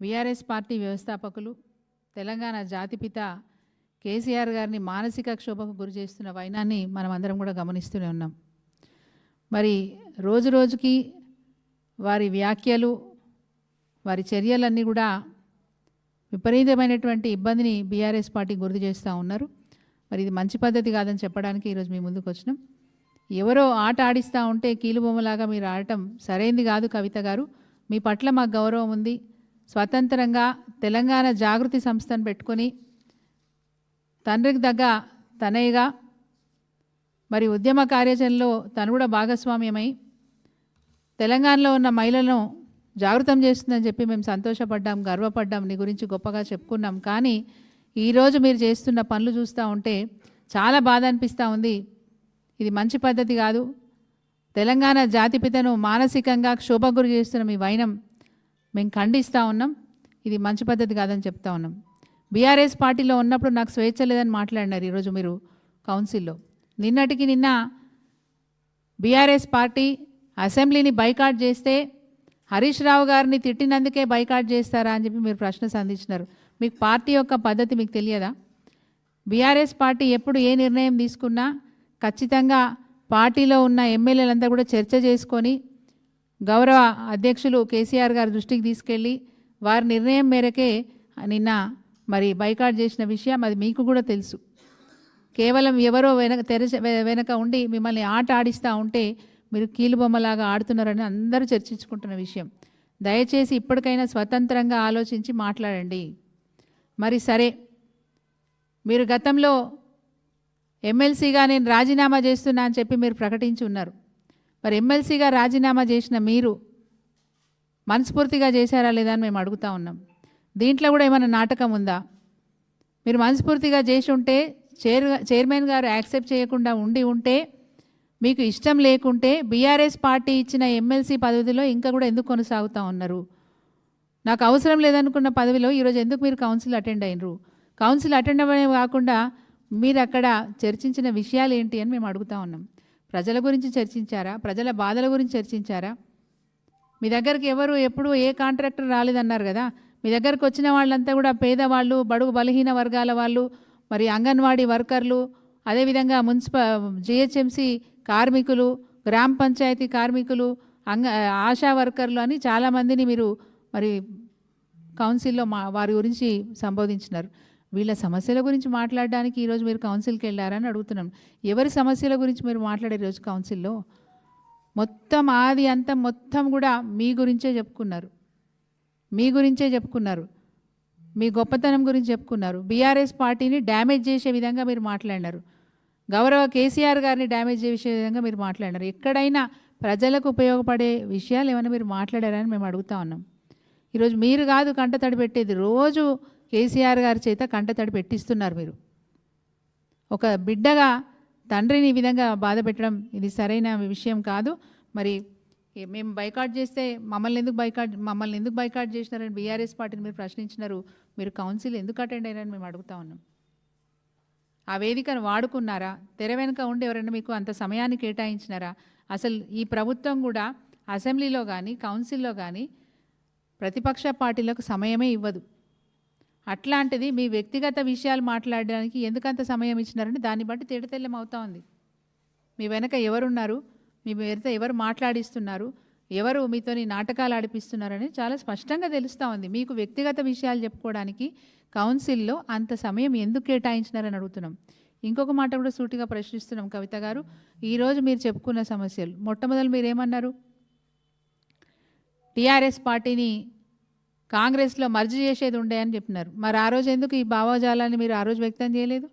BRS party వ్యవస్థాపకులు తెలంగాణ జాతిపిత కేసీఆర్ గారిని మానసిక క్షోభకు గురి చేస్తున్న వైనాన్ని మనం అందరం కూడా గమనిస్తూనే ఉన్నాం. మరి రోజు రోజుకి వారి వ్యాఖ్యలు వారి చర్యలన్నీ కూడా విపరీతమైనటువంటి ఇబ్బందిని బీఆర్ఎస్ పార్టీ గుర్తు చేస్తూ ఉన్నారు. మరి ఇది మంచి పద్ధతి కాదని చెప్పడానికి ఈరోజు మీ ముందుకు వచ్చినాం. ఎవరో ఆట ఆడిస్తూ ఉంటే కీలుబొమ్మలాగా మీరు ఆడటం సరైంది కాదు కవిత గారు. మీ పట్ల మాకు గౌరవం ఉంది. స్వతంత్రంగా తెలంగాణ జాగృతి సంస్థను పెట్టుకొని తండ్రికి దగ్గ తనయ్యగా మరి ఉద్యమ కార్యాచరణలో తను కూడా భాగస్వామ్యమై తెలంగాణలో ఉన్న మహిళలను జాగృతం చేస్తుందని చెప్పి మేము సంతోషపడ్డాం గర్వపడ్డాం నీ గురించి గొప్పగా చెప్పుకున్నాం. కానీ ఈరోజు మీరు చేస్తున్న పనులు చూస్తూ ఉంటే చాలా బాధ అనిపిస్తూ ఉంది. ఇది మంచి పద్ధతి కాదు. తెలంగాణ జాతిపితను మానసికంగా క్షోభగురి చేస్తున్న మీ వైనం మేము ఖండిస్తూ ఉన్నాం. ఇది మంచి పద్ధతి కాదని చెప్తా ఉన్నాం. బీఆర్ఎస్ పార్టీలో ఉన్నప్పుడు నాకు స్వేచ్ఛ లేదని మాట్లాడినారు ఈరోజు మీరు కౌన్సిల్లో. నిన్నటికి నిన్న బీఆర్ఎస్ పార్టీ అసెంబ్లీని బైకాట్ చేస్తే హరీష్ రావు గారిని తిట్టినందుకే బైకాట్ చేస్తారా అని చెప్పి మీరు ప్రశ్న సంధించినారు. మీకు పార్టీ యొక్క పద్ధతి మీకు తెలియదా? బీఆర్ఎస్ పార్టీ ఎప్పుడు ఏ నిర్ణయం తీసుకున్నా ఖచ్చితంగా పార్టీలో ఉన్న ఎమ్మెల్యేలంతా కూడా చర్చ చేసుకొని గౌరవ అధ్యక్షులు కేసీఆర్ గారి దృష్టికి తీసుకెళ్ళి వారి నిర్ణయం మేరకే నిన్న మరి బైకాట్ చేసిన విషయం అది మీకు కూడా తెలుసు. కేవలం ఎవరో వెనక తెరచ వెనక ఉండి మిమ్మల్ని ఆట ఆడిస్తూ ఉంటే మీరు కీలుబొమ్మలాగా ఆడుతున్నారని అందరూ చర్చించుకుంటున్న విషయం. దయచేసి ఇప్పటికైనా స్వతంత్రంగా ఆలోచించి మాట్లాడండి. మరి సరే. మీరు గతంలో ఎమ్మెల్సీగా నేను రాజీనామా చేస్తున్నా అని చెప్పి మీరు ప్రకటించి ఉన్నారు. మరి ఎమ్మెల్సీగా రాజీనామా చేసిన మీరు మనస్ఫూర్తిగా చేశారా లేదా అని మేము అడుగుతా ఉన్నాం. దీంట్లో కూడా ఏమైనా నాటకం ఉందా? మీరు మనస్ఫూర్తిగా చేసి ఉంటే చైర్ చైర్మన్ గారు యాక్సెప్ట్ చేయకుండా ఉండి ఉంటే మీకు ఇష్టం లేకుంటే బీఆర్ఎస్ పార్టీ ఇచ్చిన ఎమ్మెల్సీ పదవిలో ఇంకా కూడా ఎందుకు కొనసాగుతూ ఉన్నారు? నాకు అవసరం లేదనుకున్న పదవిలో ఈరోజు ఎందుకు మీరు కౌన్సిల్ అటెండ్ అయినరు? కౌన్సిల్ అటెండ్ అవ్వడమే కాకుండా మీరు అక్కడ చర్చించిన విషయాలు ఏంటి అని మేము అడుగుతా ఉన్నాం. ప్రజల గురించి చర్చించారా? ప్రజల బాధల గురించి చర్చించారా? మీ దగ్గరికి ఎవరు ఎప్పుడు ఏ కాంట్రాక్టర్ రాలేదన్నారు కదా? మీ దగ్గరకు వచ్చిన వాళ్ళంతా కూడా పేదవాళ్ళు బడుగు బలహీన వర్గాల వాళ్ళు మరి అంగన్వాడీ వర్కర్లు అదేవిధంగా మున్సిప జిహెచ్ఎంసీ కార్మికులు గ్రామ పంచాయతీ కార్మికులు అంగ ఆశా వర్కర్లు అని చాలామందిని మీరు మరి కౌన్సిల్లో మా వారి గురించి సంబోధించినారు. వీళ్ళ సమస్యల గురించి మాట్లాడడానికి ఈరోజు మీరు కౌన్సిల్కి వెళ్ళారని అడుగుతున్నాం. ఎవరి సమస్యల గురించి మీరు మాట్లాడే రోజు కౌన్సిల్లో? మొత్తం ఆది అంత మొత్తం కూడా మీ గురించే చెప్పుకున్నారు. మీ గురించే చెప్పుకున్నారు. మీ గొప్పతనం గురించి చెప్పుకున్నారు. బీఆర్ఎస్ పార్టీని డ్యామేజ్ చేసే విధంగా మీరు మాట్లాడినారు. గౌరవ కేసీఆర్ గారిని డ్యామేజ్ చేసే విధంగా మీరు మాట్లాడినారు. ఎక్కడైనా ప్రజలకు ఉపయోగపడే విషయాలు ఏమైనా మీరు మాట్లాడారని మేము అడుగుతా ఉన్నాం. ఈరోజు మీరు కాదు కంట పెట్టేది. రోజు కేసీఆర్ గారి చేత కంటతడి పెట్టిస్తున్నారు మీరు. ఒక బిడ్డగా తండ్రిని ఈ విధంగా బాధ పెట్టడం ఇది సరైన విషయం కాదు. మరి మేము బైకాట్ చేస్తే మమ్మల్ని ఎందుకు బైకాట్ మమ్మల్ని ఎందుకు బైకాట్ చేసినారని బీఆర్ఎస్ పార్టీని మీరు ప్రశ్నించినారు. మీరు కౌన్సిల్ ఎందుకు అటెండ్ అయినారని మేము అడుగుతా ఉన్నాం. ఆ వేదికను వాడుకున్నారా? తెర వెనుక ఉండి ఎవరైనా మీకు అంత సమయాన్ని కేటాయించినారా? అసలు ఈ ప్రభుత్వం కూడా అసెంబ్లీలో కానీ కౌన్సిల్లో కానీ ప్రతిపక్ష పార్టీలకు సమయమే ఇవ్వదు. అట్లాంటిది మీ వ్యక్తిగత విషయాలు మాట్లాడడానికి ఎందుకంత సమయం ఇచ్చినారని దాన్ని బట్టి తేటతెల్లం అవుతా ఉంది. మీ వెనక ఎవరున్నారు? మీ వెనక ఎవరు మాట్లాడిస్తున్నారు? ఎవరు మీతోని నాటకాలు ఆడిపిస్తున్నారని చాలా స్పష్టంగా తెలుస్తూ ఉంది. మీకు వ్యక్తిగత విషయాలు చెప్పుకోవడానికి కౌన్సిల్లో అంత సమయం ఎందుకు కేటాయించినారని అడుగుతున్నాం. ఇంకొక మాట కూడా సూటిగా ప్రశ్నిస్తున్నాం కవిత గారు. ఈరోజు మీరు చెప్పుకున్న సమస్యలు. మొట్టమొదలు మీరేమన్నారు? టీఆర్ఎస్ పార్టీని కాంగ్రెస్లో మర్జీ చేసేది ఉండే అని చెప్పినారు. మరి ఆ రోజు ఎందుకు ఈ భావజాలాన్ని మీరు ఆ రోజు వ్యక్తం చేయలేదు?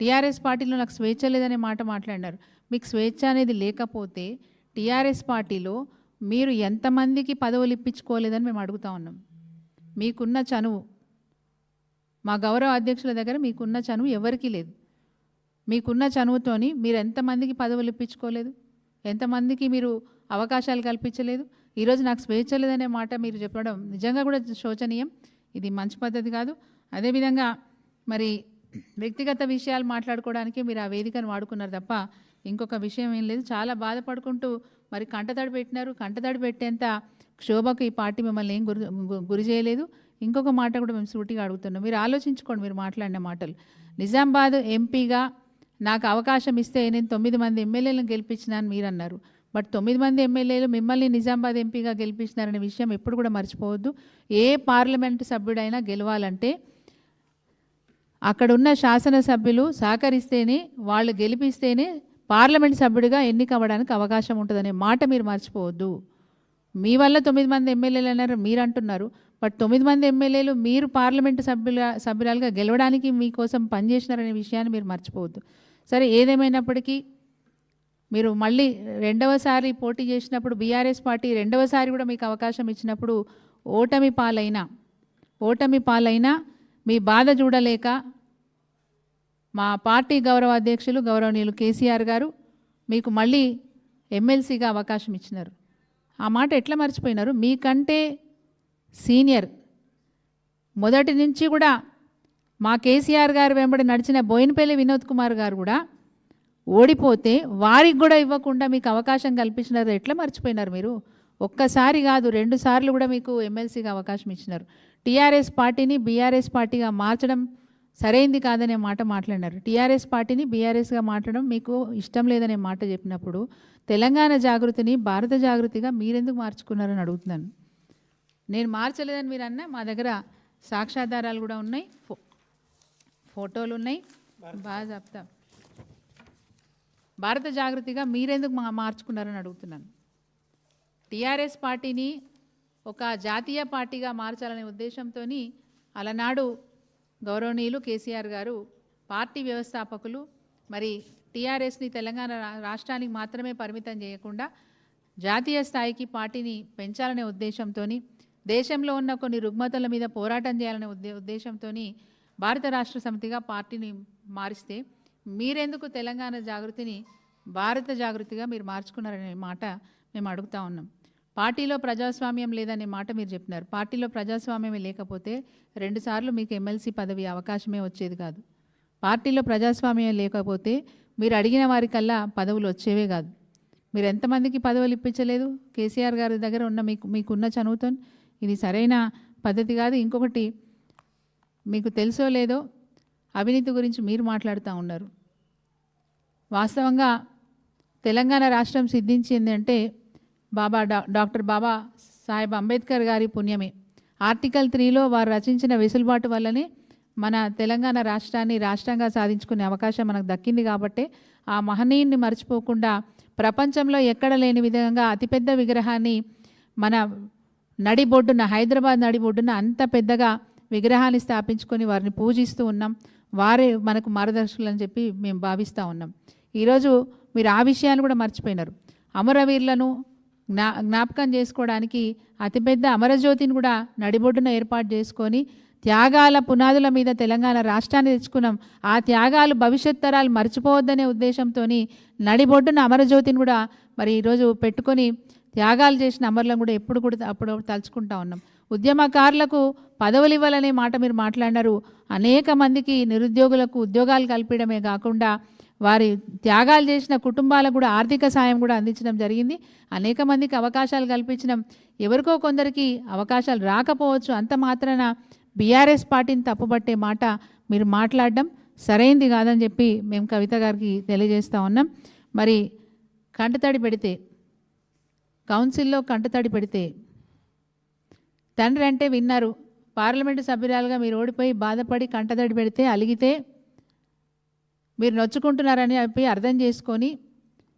టీఆర్ఎస్ పార్టీలో నాకు స్వేచ్ఛ లేదనే మాట మాట్లాడినారు. మీకు స్వేచ్ఛ అనేది లేకపోతే టీఆర్ఎస్ పార్టీలో మీరు ఎంతమందికి పదవులు ఇప్పించుకోలేదని మేము అడుగుతా ఉన్నాం. మీకున్న చనువు మా గౌరవ అధ్యక్షుల దగ్గర మీకున్న చనువు ఎవరికీ లేదు. మీకున్న చనువుతోని మీరు ఎంతమందికి పదవులు ఇప్పించుకోలేదు? ఎంతమందికి మీరు అవకాశాలు కల్పించలేదు? ఈరోజు నాకు స్వేచ్ఛ లేదనే మాట మీరు చెప్పడం నిజంగా కూడా శోచనీయం. ఇది మంచి పద్ధతి కాదు. అదేవిధంగా మరి వ్యక్తిగత విషయాలు మాట్లాడుకోవడానికి మీరు ఆ వేదికను వాడుకున్నారు తప్ప ఇంకొక విషయం ఏం లేదు. చాలా బాధపడుకుంటూ మరి కంటతడి పెట్టినారు. కంటతడి పెట్టేంత క్షోభకు ఈ పార్టీ మిమ్మల్ని ఏం గురి గు- గురి చేయలేదు. ఇంకొక మాట కూడా మేము సూటిగా అడుగుతున్నాం. మీరు ఆలోచించుకోండి మీరు మాట్లాడిన మాటలు. నిజామాబాద్ ఎంపీగా నాకు అవకాశం ఇస్తే నేను తొమ్మిది మంది ఎమ్మెల్యేలను గెలిపించినాను మీరు అన్నారు బట్ తొమ్మిది మంది ఎమ్మెల్యేలు మిమ్మల్ని నిజామాబాద్ ఎంపీగా గెలిపించినారనే విషయం ఎప్పుడు కూడా మర్చిపోవద్దు. ఏ పార్లమెంటు సభ్యుడైనా గెలవాలంటే అక్కడున్న శాసనసభ్యులు సహకరిస్తేనే వాళ్ళు గెలిపిస్తేనే పార్లమెంట్ సభ్యుడిగా ఎన్నికవ్వడానికి అవకాశం ఉంటుందనే మాట మీరు మర్చిపోవద్దు. మీ వల్ల తొమ్మిది మంది ఎమ్మెల్యేలు అన్నారు మీరు అంటున్నారు. బట్ తొమ్మిది మంది ఎమ్మెల్యేలు మీరు పార్లమెంటు సభ్యుల సభ్యురాలుగా గెలవడానికి మీకోసం పనిచేసినారనే విషయాన్ని మీరు మర్చిపోవద్దు. సరే ఏదేమైనప్పటికీ మీరు మళ్ళీ రెండవసారి పోటీ చేసినప్పుడు బీఆర్ఎస్ పార్టీ రెండవసారి కూడా మీకు అవకాశం ఇచ్చినప్పుడు ఓటమి పాలైనా ఓటమి పాలైనా మీ బాధ చూడలేక మా పార్టీ గౌరవ అధ్యక్షులు గౌరవనీయులు కేసీఆర్ గారు మీకు మళ్ళీ ఎమ్మెల్సీగా అవకాశం ఇచ్చినారు. ఆ మాట ఎట్లా మర్చిపోయినారు? మీకంటే సీనియర్ మొదటి నుంచి కూడా మా కేసీఆర్ గారు వెంబడి నడిచిన బోయినపల్లి వినోద్ కుమార్ గారు కూడా ఓడిపోతే వారికి కూడా ఇవ్వకుండా మీకు అవకాశం కల్పించినారు. ఎట్లా మర్చిపోయినారు మీరు? ఒక్కసారి కాదు రెండు సార్లు కూడా మీకు ఎమ్మెల్సీగా అవకాశం ఇచ్చినారు. టీఆర్ఎస్ పార్టీని బీఆర్ఎస్ పార్టీగా మార్చడం సరైంది కాదనే మాట మాట్లాడినారు. టీఆర్ఎస్ పార్టీని బీఆర్ఎస్గా మాట్లాడడం మీకు ఇష్టం లేదనే మాట చెప్పినప్పుడు తెలంగాణ జాగృతిని భారత జాగృతిగా మీరెందుకు మార్చుకున్నారని అడుగుతున్నాను. నేను మార్చలేదని మీరు అన్నా మా దగ్గర సాక్ష్యాధారాలు కూడా ఉన్నాయి. ఫో ఫోటోలు ఉన్నాయి బాగా చెప్తా. భారత జాగృతిగా మీరెందుకు మా మార్చుకున్నారని అడుగుతున్నాను. టీఆర్ఎస్ పార్టీని ఒక జాతీయ పార్టీగా మార్చాలనే ఉద్దేశంతో అలనాడు గౌరవనీయులు కేసీఆర్ గారు పార్టీ వ్యవస్థాపకులు మరి టీఆర్ఎస్ని తెలంగాణ రాష్ట్రానికి మాత్రమే పరిమితం చేయకుండా జాతీయ స్థాయికి పార్టీని పెంచాలనే ఉద్దేశంతో దేశంలో ఉన్న కొన్ని రుగ్మతల మీద పోరాటం చేయాలనే ఉద్దే ఉద్దేశంతో భారత రాష్ట్ర సమితిగా పార్టీని మారిస్తే మీరెందుకు తెలంగాణ జాగృతిని భారత జాగృతిగా మీరు మార్చుకున్నారనే మాట మేము అడుగుతా ఉన్నాం. పార్టీలో ప్రజాస్వామ్యం లేదనే మాట మీరు చెప్పినారు. పార్టీలో ప్రజాస్వామ్యమే లేకపోతే రెండుసార్లు మీకు ఎమ్మెల్సీ పదవి అవకాశమే వచ్చేది కాదు. పార్టీలో ప్రజాస్వామ్యం లేకపోతే మీరు అడిగిన వారికల్లా పదవులు వచ్చేవే కాదు. మీరు ఎంతమందికి పదవులు ఇప్పించలేదు? కేసీఆర్ గారి దగ్గర ఉన్న మీకు మీకున్న చనువుతో ఇది సరైన పద్ధతి కాదు. ఇంకొకటి మీకు తెలుసో లేదో అవినీతి గురించి మీరు మాట్లాడుతూ ఉన్నారు. వాస్తవంగా తెలంగాణ రాష్ట్రం సిద్ధించింది అంటే బాబా డా డాక్టర్ బాబా సాహెబ్ అంబేద్కర్ గారి పుణ్యమే. ఆర్టికల్ త్రీలో వారు రచించిన వెసులుబాటు వల్లనే మన తెలంగాణ రాష్ట్రాన్ని రాష్ట్రంగా సాధించుకునే అవకాశం మనకు దక్కింది కాబట్టే ఆ మహనీయుని మర్చిపోకుండా ప్రపంచంలో ఎక్కడ లేని విధంగా అతిపెద్ద విగ్రహాన్ని మన నడిబొడ్డున హైదరాబాద్ నడిబొడ్డున అంత పెద్దగా విగ్రహాన్ని స్థాపించుకొని వారిని పూజిస్తూ ఉన్నాం. వారే మనకు మార్గదర్శకులు అని చెప్పి మేము భావిస్తూ ఉన్నాం. ఈరోజు మీరు ఆ విషయాన్ని కూడా మర్చిపోయినారు. అమరవీరులను జ్ఞా జ్ఞాపకం చేసుకోవడానికి అతిపెద్ద అమరజ్యోతిని కూడా నడిబొడ్డున ఏర్పాటు చేసుకొని త్యాగాల పునాదుల మీద తెలంగాణ రాష్ట్రాన్ని తెచ్చుకున్నాం. ఆ త్యాగాలు భవిష్యత్ తరాలు మర్చిపోవద్దనే ఉద్దేశంతో నడిబొడ్డున అమరజ్యోతిని కూడా మరి ఈరోజు పెట్టుకొని త్యాగాలు చేసిన అమరులను కూడా ఎప్పుడు కూడా అప్పుడు తలుచుకుంటా ఉన్నాం. ఉద్యమకారులకు పదవులు ఇవ్వాలనే మాట మీరు మాట్లాడినారు. అనేక మందికి నిరుద్యోగులకు ఉద్యోగాలు కల్పించడమే కాకుండా వారి త్యాగాలు చేసిన కుటుంబాలకు కూడా ఆర్థిక సాయం కూడా అందించడం జరిగింది. అనేక మందికి అవకాశాలు కల్పించడం. ఎవరికో కొందరికి అవకాశాలు రాకపోవచ్చు. అంత మాత్రాన బీఆర్ఎస్ పార్టీని తప్పుపట్టే మాట మీరు మాట్లాడడం సరైంది కాదని చెప్పి మేము కవిత గారికి తెలియజేస్తూ ఉన్నాం. మరి కంటతడి పెడితే కౌన్సిల్లో కంటతడి పెడితే తండ్రి అంటే విన్నారు. పార్లమెంటు సభ్యురాలుగా మీరు ఓడిపోయి బాధపడి కంటదడి పెడితే అలిగితే మీరు నొచ్చుకుంటున్నారని చెప్పి అర్థం చేసుకొని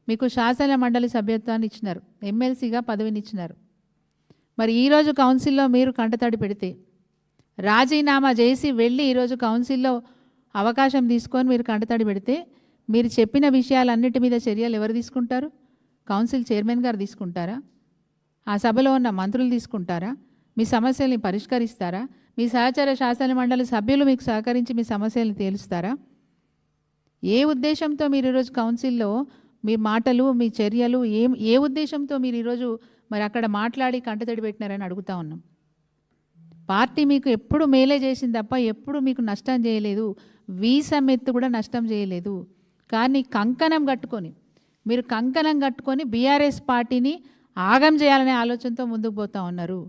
మీకు శాసన మండలి సభ్యత్వాన్ని ఇచ్చినారు. ఎమ్మెల్సీగా పదవిని ఇచ్చినారు. మరి ఈరోజు కౌన్సిల్లో మీరు కంటతడి పెడితే రాజీనామా చేసి వెళ్ళి ఈరోజు కౌన్సిల్లో అవకాశం తీసుకొని మీరు కంటతడి పెడితే మీరు చెప్పిన విషయాలన్నిటి మీద చర్యలు ఎవరు తీసుకుంటారు? కౌన్సిల్ చైర్మన్ గారు తీసుకుంటారా? ఆ సభలో ఉన్న మంత్రులు తీసుకుంటారా? మీ సమస్యల్ని పరిష్కరిస్తారా? మీ సహచర శాసన మండలి సభ్యులు మీకు సహకరించి మీ సమస్యల్ని తేలుస్తారా? ఏ ఉద్దేశంతో మీరు ఈరోజు కౌన్సిల్లో మీ మాటలు మీ చర్యలు ఏం ఏ ఉద్దేశంతో మీరు ఈరోజు మరి అక్కడ మాట్లాడి కంటతడి పెట్టినారని అడుగుతా ఉన్నాం. పార్టీ మీకు ఎప్పుడు మేలే చేసింది తప్ప ఎప్పుడు మీకు నష్టం చేయలేదు. వీసం ఎత్తు కూడా నష్టం చేయలేదు. కానీ కంకణం కట్టుకొని మీరు కంకణం కట్టుకొని బీఆర్ఎస్ పార్టీని ఆగం చేయాలనే ఆలోచనతో ముందుకు పోతా ఉన్నారు.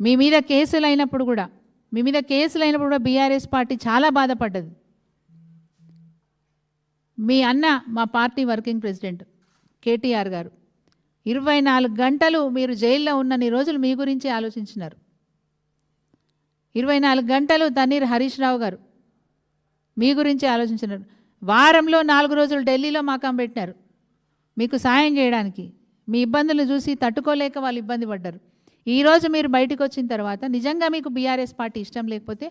మీ మీద కేసులు అయినప్పుడు కూడా మీ మీద కేసులు అయినప్పుడు కూడా బీఆర్ఎస్ పార్టీ చాలా బాధపడ్డది. మీ అన్న మా పార్టీ వర్కింగ్ ప్రెసిడెంట్ కేటీఆర్ గారు ఇరవై నాలుగు గంటలు మీరు జైల్లో ఉన్నన్ని రోజులు మీ గురించి ఆలోచించినారు. ఇరవై నాలుగు గంటలు తన్నీర్ హరీష్ రావు గారు మీ గురించి ఆలోచించినారు. వారంలో నాలుగు రోజులు ఢిల్లీలో మాకం పెట్టినారు. మీకు సాయం చేయడానికి మీ ఇబ్బందులు చూసి తట్టుకోలేక వాళ్ళు ఇబ్బంది పడ్డారు. ఈరోజు మీరు బయటకు వచ్చిన తర్వాత నిజంగా మీకు బీఆర్ఎస్ పార్టీ ఇష్టం లేకపోతే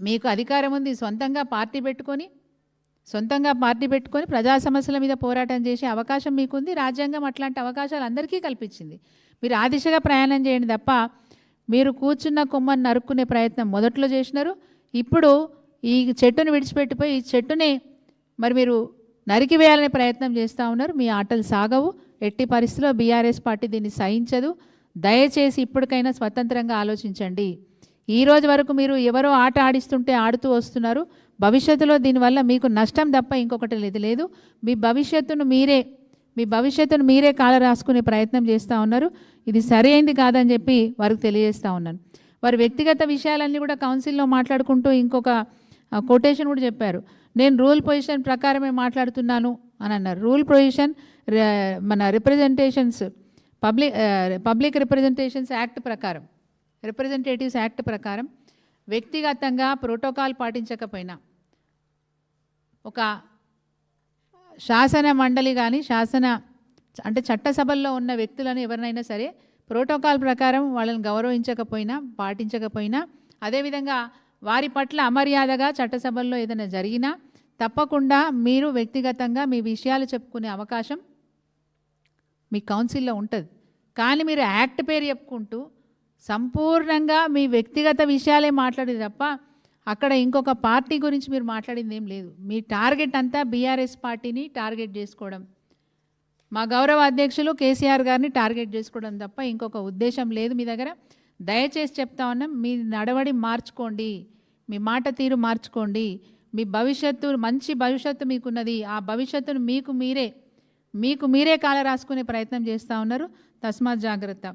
మీకు అధికారం ఉంది సొంతంగా పార్టీ పెట్టుకొని సొంతంగా పార్టీ పెట్టుకొని ప్రజా సమస్యల మీద పోరాటం చేసే అవకాశం మీకుంది రాజ్యాంగం అట్లాంటి అవకాశాలు అందరికీ కల్పించింది. మీరు ఆ దిశగా ప్రయాణం చేయండి తప్ప మీరు కూర్చున్న కొమ్మని నరుక్కునే ప్రయత్నం మొదట్లో చేసినారు. ఇప్పుడు ఈ చెట్టును విడిచిపెట్టిపోయి ఈ చెట్టుని మరి మీరు నరికివేయాలనే ప్రయత్నం చేస్తూ ఉన్నారు. మీ ఆటలు సాగవు. ఎట్టి పరిస్థితిలో బీఆర్ఎస్ పార్టీ దీన్ని సహించదు. దయచేసి ఇప్పటికైనా స్వతంత్రంగా ఆలోచించండి. ఈ రోజు వరకు మీరు ఎవరో ఆట ఆడిస్తుంటే ఆడుతూ వస్తున్నారు. భవిష్యత్తులో దీనివల్ల మీకు నష్టం తప్ప ఇంకొకటి లేదు. లేదు మీ భవిష్యత్తును మీరే మీ భవిష్యత్తును మీరే కాల రాసుకునే ప్రయత్నం చేస్తూ ఉన్నారు. ఇది సరైంది కాదని చెప్పి వారికి తెలియజేస్తూ ఉన్నాను. వారి వ్యక్తిగత విషయాలన్నీ కూడా కౌన్సిల్లో మాట్లాడుకుంటూ ఇంకొక కొటేషన్ కూడా చెప్పారు. నేను రూల్ పొజిషన్ ప్రకారమే మాట్లాడుతున్నాను అని అన్నారు. రూల్ పొజిషన్ మన representations public public representations act ప్రకారం రిప్రజెంటేటివ్స్ యాక్ట్ ప్రకారం వ్యక్తిగతంగా ప్రోటోకాల్ పాటించకపోయినా ఒక శాసన మండలి కానీ శాసన అంటే చట్టసభల్లో ఉన్న వ్యక్తులను ఎవరినైనా సరే ప్రోటోకాల్ ప్రకారం వాళ్ళని గౌరవించకపోయినా పాటించకపోయినా అదేవిధంగా వారి పట్ల అమర్యాదగా చట్టసభల్లో ఏదైనా జరిగినా తప్పకుండా మీరు వ్యక్తిగతంగా మీ విషయాలు చెప్పుకునే అవకాశం మీ కౌన్సిల్లో ఉంటుంది. కానీ మీరు యాక్ట్ పేరు చెప్పుకుంటూ సంపూర్ణంగా మీ వ్యక్తిగత విషయాలే మాట్లాడేది తప్ప అక్కడ ఇంకొక పార్టీ గురించి మీరు మాట్లాడింది ఏం లేదు. మీ టార్గెట్ అంతా బీఆర్ఎస్ పార్టీని టార్గెట్ చేసుకోవడం. మా గౌరవ అధ్యక్షులు కేసీఆర్ గారిని టార్గెట్ చేసుకోవడం తప్ప ఇంకొక ఉద్దేశం లేదు మీ దగ్గర. దయచేసి చెప్తా ఉన్నాం మీ నడవడి మార్చుకోండి. మీ మాట తీరు మార్చుకోండి. మీ భవిష్యత్తు మంచి భవిష్యత్తు మీకున్నది ఆ భవిష్యత్తును మీకు మీరే మీకు మీరే కాల రాసుకునే ప్రయత్నం చేస్తూ ఉన్నారు. తస్మాత్ జాగ్రత్త.